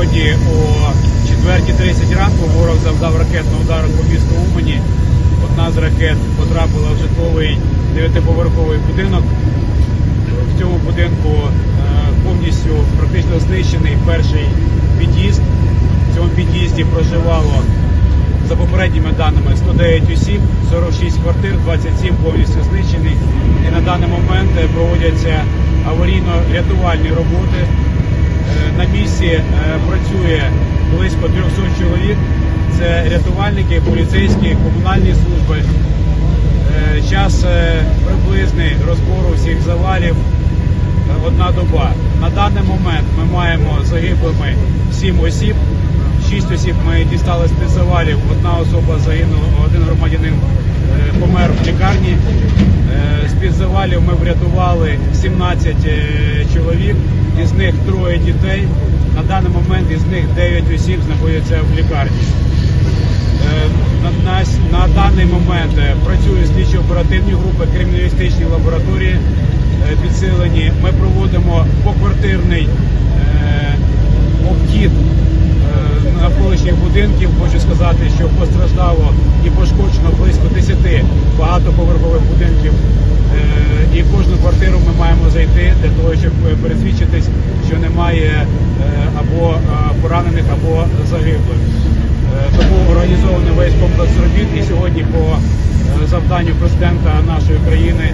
Сьогодні о 4.30 ранку ворог завдав ракетного удару по місту Умані. Одна з ракет потрапила в житловий дев'ятиповерховий будинок. В цьому будинку е, повністю практично знищений перший під'їзд. В цьому під'їзді проживало за попередніми даними 109 осіб, 46 квартир, 27 повністю знищені. І на даний момент е, проводяться аварійно-рятувальні роботи. Е, На місці е, працює близько 300 чоловік. Це рятувальники, поліцейські, комунальні служби. Е, Час приблизний розбору всіх завалів одна доба. На даний момент ми маємо загиблими 7 осіб. 6 осіб ми дістали з під завалів. Одна особа загинула, один громадянин помер в лікарні. Е, завалів ми врятували 17 е, чоловік, із них троє дітей. На даний момент із них 9 осіб знаходяться в лікарні. Е, На, на, на даний момент е, працюють слідчі оперативні групи, криміналістичні лабораторії підсилені. Ми проводимо поквартирний обхід е, навколишніх будинків. Хочу сказати, що постраждало і пошкоджено близько 10 багатоповерхових будинків. Е, І в кожну квартиру ми маємо зайти для того, щоб е, пересвідчитись, що немає е, або е, поранених, або загиблих. Тому організований весь комплекс робіт. І сьогодні по завданню президента нашої країни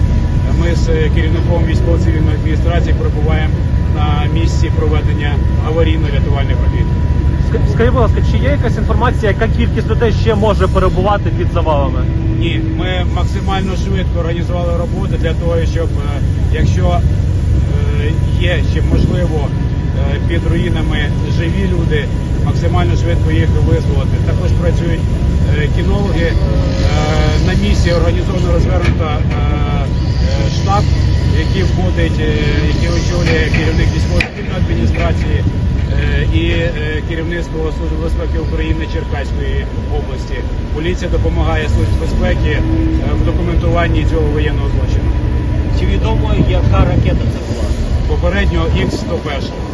ми з керівником військово-цивільної адміністрації перебуваємо на місці проведення аварійно-рятувальних робіт. Ск- Скажіть, будь ласка, чи є якась інформація, яка кількість людей ще може перебувати під завалами? Ні, ми максимально швидко організували роботу для того, щоб якщо е, є ще можливо е, під руїнами живі люди, максимально швидко їх визволити. Також працюють е, кінологи. На місці організовано розвернуто штаб, який входить, який очолює керівник військово-цивільної адміністрації і керівництво Служби безпеки України Черкаської області. Поліція допомагає Службі безпеки в документуванні цього воєнного злочину. Відомо, яка ракета це була? Попередньо Х-101.